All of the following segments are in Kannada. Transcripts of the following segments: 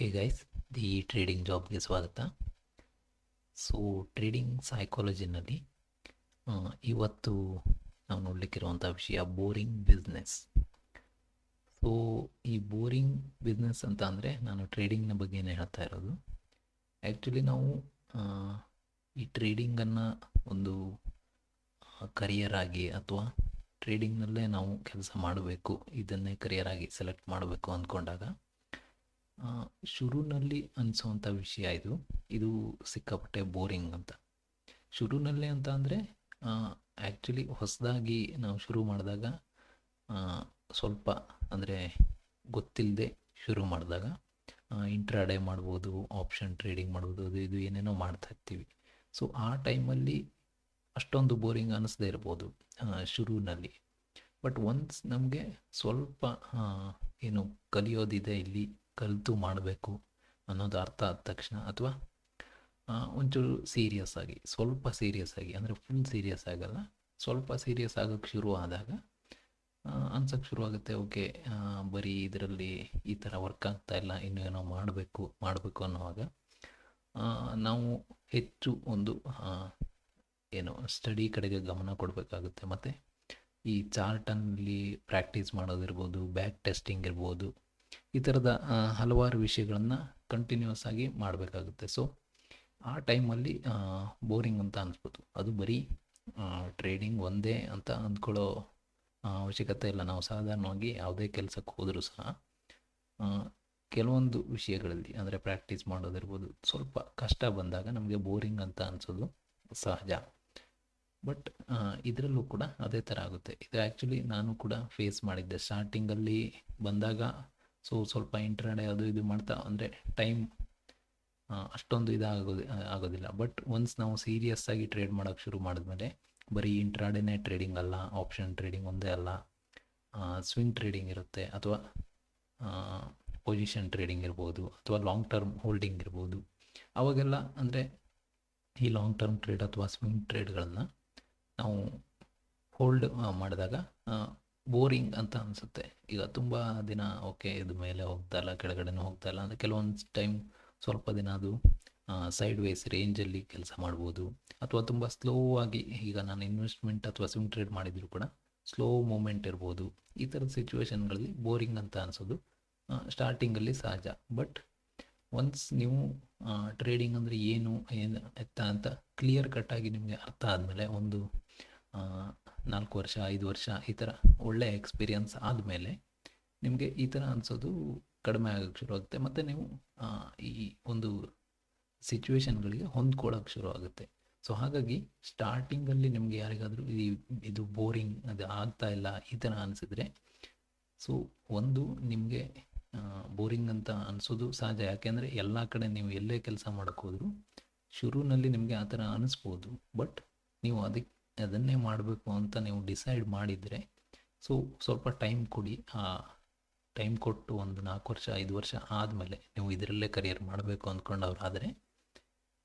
ಹೇ ಗೈಸ್ ದಿ ಟ್ರೇಡಿಂಗ್ ಜಾಬ್ಗೆ ಸ್ವಾಗತ. ಸೊ ಟ್ರೇಡಿಂಗ್ ಸೈಕಾಲಜಿನಲ್ಲಿ ಇವತ್ತು ನಾವು ನೋಡಲಿಕ್ಕಿರುವಂಥ ವಿಷಯ ಬೋರಿಂಗ್ ಬಿಸ್ನೆಸ್. ಸೊ ಈ ಬೋರಿಂಗ್ ಬಿಸ್ನೆಸ್ ಅಂತ ಅಂದರೆ ನಾನು ಟ್ರೇಡಿಂಗ್ನ ಬಗ್ಗೆನೇ ಹೇಳ್ತಾ ಇರೋದು. ಆ್ಯಕ್ಚುಲಿ ನಾವು ಈ ಟ್ರೇಡಿಂಗನ್ನು ಒಂದು ಕರಿಯರ್ ಆಗಿ ಅಥವಾ ಟ್ರೇಡಿಂಗ್ನಲ್ಲೇ ನಾವು ಕೆಲಸ ಮಾಡಬೇಕು, ಇದನ್ನೇ ಕರಿಯರ್ ಆಗಿ ಸೆಲೆಕ್ಟ್ ಮಾಡಬೇಕು ಅಂದ್ಕೊಂಡಾಗ ಶುರುನಲ್ಲಿ ಅನಿಸೋವಂಥ ವಿಷಯ ಇದು. ಇದು ಸಿಕ್ಕಾಪಟ್ಟೆ ಬೋರಿಂಗ್ ಅಂತ. ಶುರುನಲ್ಲೇ ಅಂತ ಅಂದರೆ ಆ್ಯಕ್ಚುಲಿ ಹೊಸದಾಗಿ ನಾವು ಶುರು ಮಾಡಿದಾಗ ಸ್ವಲ್ಪ ಅಂದರೆ ಗೊತ್ತಿಲ್ಲದೆ ಶುರು ಮಾಡಿದಾಗ ಇಂಟ್ರಾಡೇ ಮಾಡ್ಬೋದು ಆಪ್ಷನ್ ಟ್ರೇಡಿಂಗ್ ಮಾಡ್ಬೋದು, ಅದು ಇದು ಏನೇನೋ ಮಾಡ್ತಾ ಇರ್ತೀವಿ. ಸೊ ಆ ಟೈಮಲ್ಲಿ ಅಷ್ಟೊಂದು ಬೋರಿಂಗ್ ಅನ್ನಿಸ್ದೇ ಇರ್ಬೋದು ಶುರುವಿನಲ್ಲಿ. ಬಟ್ ಒನ್ಸ್ ನಮಗೆ ಸ್ವಲ್ಪ ಏನು ಕಲಿಯೋದಿದೆ ಇಲ್ಲಿ ಕಲಿತು ಮಾಡಬೇಕು ಅನ್ನೋದು ಅರ್ಥ ಆದ ತಕ್ಷಣ ಅಥವಾ ಒಂಚೂರು ಸೀರಿಯಸ್ ಆಗಿ, ಸ್ವಲ್ಪ ಸೀರಿಯಸ್ ಆಗಿ, ಅಂದರೆ ಫುಲ್ ಸೀರಿಯಸ್ ಆಗಲ್ಲ, ಸ್ವಲ್ಪ ಸೀರಿಯಸ್ ಆಗೋಕ್ಕೆ ಶುರು ಆದಾಗ ಅನ್ಸೋಕ್ಕೆ ಶುರು ಆಗುತ್ತೆ, ಓಕೆ ಬರೀ ಇದರಲ್ಲಿ ಈ ಥರ ವರ್ಕ್ ಆಗ್ತಾ ಇಲ್ಲ, ಇನ್ನೂ ಏನೋ ಮಾಡಬೇಕು ಮಾಡಬೇಕು ಅನ್ನೋವಾಗ ನಾವು ಹೆಚ್ಚು ಒಂದು ಏನು ಸ್ಟಡಿ ಕಡೆಗೆ ಗಮನ ಕೊಡಬೇಕಾಗುತ್ತೆ. ಮತ್ತು ಈ ಚಾರ್ಟಲ್ಲಿ ಪ್ರಾಕ್ಟೀಸ್ ಮಾಡೋದಿರ್ಬೋದು ಬ್ಯಾಕ್ ಟೆಸ್ಟಿಂಗ್ ಇರ್ಬೋದು ಈ ಥರದ ಹಲವಾರು ವಿಷಯಗಳನ್ನು ಕಂಟಿನ್ಯೂಸ್ ಆಗಿ ಮಾಡಬೇಕಾಗುತ್ತೆ. ಸೊ ಆ ಟೈಮಲ್ಲಿ ಬೋರಿಂಗ್ ಅಂತ ಅನಿಸ್ಬೋದು. ಅದು ಬರೀ ಟ್ರೇಡಿಂಗ್ ಒಂದೇ ಅಂತ ಅಂದ್ಕೊಳ್ಳೋ ಅವಶ್ಯಕತೆ ಇಲ್ಲ. ನಾವು ಸಾಧಾರಣವಾಗಿ ಯಾವುದೇ ಕೆಲಸಕ್ಕೆ ಹೋದರೂ ಸಹ ಕೆಲವೊಂದು ವಿಷಯಗಳಲ್ಲಿ, ಅಂದರೆ ಪ್ರಾಕ್ಟೀಸ್ ಮಾಡೋದಿರ್ಬೋದು, ಸ್ವಲ್ಪ ಕಷ್ಟ ಬಂದಾಗ ನಮಗೆ ಬೋರಿಂಗ್ ಅಂತ ಅನಿಸೋದು ಸಹಜ. ಬಟ್ ಇದರಲ್ಲೂ ಕೂಡ ಅದೇ ಥರ ಆಗುತ್ತೆ. ಇದು ಆ್ಯಕ್ಚುಲಿ ನಾನು ಕೂಡ ಫೇಸ್ ಮಾಡಿದ್ದೆ. ಸ್ಟಾರ್ಟಿಂಗಲ್ಲಿ ಬಂದಾಗ ಸೊ ಸ್ವಲ್ಪ ಇಂಟ್ರಾಡೆ ಅದು ಇದು ಮಾಡ್ತಾ ಅಂದರೆ ಟೈಮ್ ಅಷ್ಟೊಂದು ಇದಾಗೋದು ಆಗೋದಿಲ್ಲ. ಬಟ್ ಒನ್ಸ್ ನಾವು ಸೀರಿಯಸ್ ಆಗಿ ಟ್ರೇಡ್ ಮಾಡೋಕ್ಕೆ ಶುರು ಮಾಡಿದ್ಮೇಲೆ ಬರೀ ಇಂಟ್ರಾಡೇನೇ ಟ್ರೇಡಿಂಗ್ ಅಲ್ಲ ಆಪ್ಷನ್ ಟ್ರೇಡಿಂಗ್ ಒಂದೇ ಅಲ್ಲ ಸ್ವಿಂಗ್ ಟ್ರೇಡಿಂಗ್ ಇರುತ್ತೆ ಅಥವಾ ಪೊಸಿಷನ್ ಟ್ರೇಡಿಂಗ್ ಇರ್ಬೋದು ಅಥವಾ ಲಾಂಗ್ ಟರ್ಮ್ ಹೋಲ್ಡಿಂಗ್ ಇರ್ಬೋದು. ಅವಾಗೆಲ್ಲ ಅಂದರೆ ಈ ಲಾಂಗ್ ಟರ್ಮ್ ಟ್ರೇಡ್ ಅಥವಾ ಸ್ವಿಂಗ್ ಟ್ರೇಡ್ಗಳನ್ನು ನಾವು ಹೋಲ್ಡ್ ಮಾಡಿದಾಗ ಬೋರಿಂಗ್ ಅಂತ ಅನಿಸುತ್ತೆ. ಈಗ ತುಂಬ ದಿನ ಓಕೆ ಇದು ಮೇಲೆ ಹೋಗ್ತಾ ಇಲ್ಲ, ಕೆಳಗಡೆನೂ ಹೋಗ್ತಾ ಇಲ್ಲ ಅಂದರೆ ಕೆಲವೊಂದು ಟೈಮ್ ಸ್ವಲ್ಪ ದಿನ ಅದು ಸೈಡ್ ವೇಸ್ ರೇಂಜಲ್ಲಿ ಕೆಲಸ ಮಾಡ್ಬೋದು. ಅಥವಾ ತುಂಬ ಸ್ಲೋ ಆಗಿ ಈಗ ನಾನು ಇನ್ವೆಸ್ಟ್ಮೆಂಟ್ ಅಥವಾ ಸ್ವಿಮ್ ಟ್ರೇಡ್ ಮಾಡಿದರೂ ಕೂಡ ಸ್ಲೋ ಮೂಮೆಂಟ್ ಇರ್ಬೋದು. ಈ ಥರದ ಸಿಚುವೇಶನ್ಗಳಲ್ಲಿ ಬೋರಿಂಗ್ ಅಂತ ಅನಿಸೋದು ಸ್ಟಾರ್ಟಿಂಗಲ್ಲಿ ಸಹಜ. ಬಟ್ ಒನ್ಸ್ ನೀವು ಟ್ರೇಡಿಂಗ್ ಅಂದರೆ ಏನು ಏನು ಎತ್ತ ಅಂತ ಕ್ಲಿಯರ್ ಕಟ್ಟಾಗಿ ನಿಮಗೆ ಅರ್ಥ ಆದಮೇಲೆ ಒಂದು ನಾಲ್ಕು ವರ್ಷ, ಐದು ವರ್ಷ ಈ ಥರ ಒಳ್ಳೆಯ ಎಕ್ಸ್ಪೀರಿಯನ್ಸ್ ಆದಮೇಲೆ ನಿಮಗೆ ಈ ಥರ ಅನಿಸೋದು ಕಡಿಮೆ ಆಗೋಕ್ಕೆ ಶುರು ಆಗುತ್ತೆ. ಮತ್ತು ನೀವು ಈ ಒಂದು ಸಿಚುವೇಶನ್ಗಳಿಗೆ ಶುರು ಆಗುತ್ತೆ. ಸೊ ಹಾಗಾಗಿ ಸ್ಟಾರ್ಟಿಂಗಲ್ಲಿ ನಿಮಗೆ ಯಾರಿಗಾದರೂ ಈ, ಇದು ಬೋರಿಂಗ್ ಅದು ಆಗ್ತಾ ಇಲ್ಲ ಈ ಥರ ಅನಿಸಿದರೆ ಸೊ ಒಂದು ನಿಮಗೆ ಬೋರಿಂಗ್ ಅಂತ ಅನಿಸೋದು ಸಹಜ. ಯಾಕೆಂದರೆ ಎಲ್ಲ ಕಡೆ ನೀವು ಎಲ್ಲೇ ಕೆಲಸ ಮಾಡೋಕ್ಕೋದ್ರು ಶುರುವಿನಲ್ಲಿ ನಿಮಗೆ ಆ ಥರ ಅನಿಸ್ಬೋದು. ಬಟ್ ನೀವು ಅದಕ್ಕೆ ಅದನ್ನೇ ಮಾಡಬೇಕು ಅಂತ ನೀವು ಡಿಸೈಡ್ ಮಾಡಿದರೆ ಸೊ ಸ್ವಲ್ಪ ಟೈಮ್ ಕೊಡಿ. ಟೈಮ್ ಕೊಟ್ಟು ಒಂದು ನಾಲ್ಕು ವರ್ಷ, ಐದು ವರ್ಷ ಆದಮೇಲೆ ನೀವು ಇದರಲ್ಲೇ ಕರಿಯರ್ ಮಾಡಬೇಕು ಅಂದ್ಕೊಂಡವ್ರಾದರೆ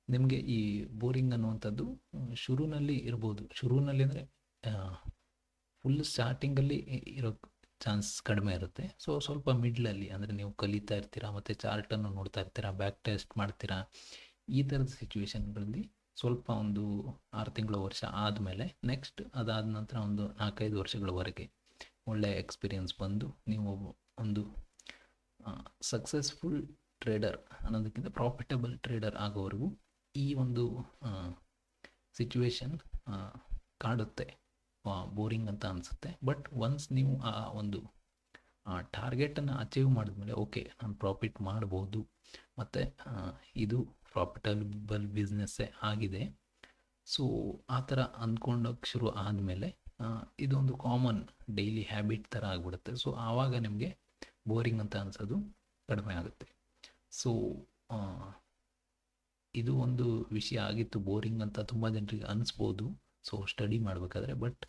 ನಿಮಗೆ ಈ ಬೋರಿಂಗ್ ಅನ್ನುವಂಥದ್ದು ಶುರುವಿನಲ್ಲಿ ಇರ್ಬೋದು. ಶುರುವಿನಲ್ಲಿ ಅಂದರೆ ಫುಲ್ ಸ್ಟಾರ್ಟಿಂಗಲ್ಲಿ ಇರೋ ಚಾನ್ಸ್ ಕಡಿಮೆ ಇರುತ್ತೆ. ಸೊ ಸ್ವಲ್ಪ ಮಿಡ್ಲಲ್ಲಿ ಅಂದರೆ ನೀವು ಕಲಿತಾ ಇರ್ತೀರಾ, ಮತ್ತು ಚಾರ್ಟನ್ನು ನೋಡ್ತಾ ಇರ್ತೀರಾ ಬ್ಯಾಕ್ ಟೆಸ್ಟ್ ಮಾಡ್ತೀರಾ, ಈ ಥರದ ಸಿಚುವೇಶನ್ಗಳಲ್ಲಿ ಸ್ವಲ್ಪ ಒಂದು ಆರು ತಿಂಗಳು ವರ್ಷ ಆದಮೇಲೆ ನೆಕ್ಸ್ಟ್ ಅದಾದ ನಂತರ ಒಂದು ನಾಲ್ಕೈದು ವರ್ಷಗಳವರೆಗೆ ಒಳ್ಳೆಯ ಎಕ್ಸ್ಪೀರಿಯನ್ಸ್ ಬಂದು ನೀವು ಒಂದು ಸಕ್ಸಸ್ಫುಲ್ ಟ್ರೇಡರ್ ಅನ್ನೋದಕ್ಕಿಂತ ಪ್ರಾಫಿಟಬಲ್ ಟ್ರೇಡರ್ ಆಗೋವರೆಗೂ ಈ ಒಂದು ಸಿಚುವೇಶನ್ ಕಾಡುತ್ತೆ. ಬೋರಿಂಗ್ ಅಂತ ಅನಿಸುತ್ತೆ. ಬಟ್ ಒನ್ಸ್ ನೀವು ಆ ಒಂದು ಟಾರ್ಗೆಟನ್ನು ಅಚೀವ್ ಮಾಡಿದ್ಮೇಲೆ ಓಕೆ ನಾನು ಪ್ರಾಫಿಟ್ ಮಾಡ್ಬೋದು. ಮತ್ತು ಇದು ಪ್ರಾಫಿಟಬಲ್ ಬಿಸ್ನೆಸ್ಸೇ ಆಗಿದೆ. ಸೊ ಆ ಥರ ಅಂದ್ಕೊಂಡೋಗಿ ಶುರು ಆದಮೇಲೆ ಇದೊಂದು ಕಾಮನ್ ಡೈಲಿ ಹ್ಯಾಬಿಟ್ ಥರ ಆಗಿಬಿಡುತ್ತೆ. ಸೊ ಆವಾಗ ನಿಮಗೆ ಬೋರಿಂಗ್ ಅಂತ ಅನಿಸೋದು ಕಡಿಮೆ ಆಗುತ್ತೆ. ಸೊ ಇದು ಒಂದು ವಿಷಯ ಆಗಿತ್ತು. ಬೋರಿಂಗ್ ಅಂತ ತುಂಬ ಜನರಿಗೆ ಅನಿಸ್ಬೋದು. ಸೊ ಸ್ಟಡಿ ಮಾಡಬೇಕಾದ್ರೆ. ಬಟ್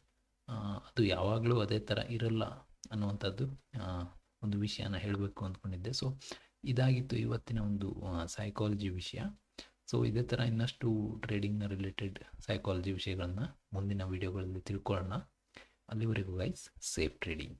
ಅದು ಯಾವಾಗಲೂ ಅದೇ ಥರ ಇರಲ್ಲ ಅನ್ನುವಂಥದ್ದು ಒಂದು ವಿಷಯನ ಹೇಳಬೇಕು ಅಂದ್ಕೊಂಡಿದ್ದೆ. ಸೊ ಇದಾಗಿತ್ತು ಇವತ್ತಿನ ಒಂದು ಸೈಕಾಲಜಿ ವಿಷಯ. ಸೊ ಇದೇ ಥರ ಇನ್ನಷ್ಟು ಟ್ರೇಡಿಂಗ್ನ ರಿಲೇಟೆಡ್ ಸೈಕಾಲಜಿ ವಿಷಯಗಳನ್ನ ಮುಂದಿನ ವೀಡಿಯೋಗಳಲ್ಲಿ ತಿಳ್ಕೊಳ್ಳೋಣ. ಅಲ್ಲಿವರೆಗೂ ಗೈಸ್ ಸೇಫ್ ಟ್ರೇಡಿಂಗ್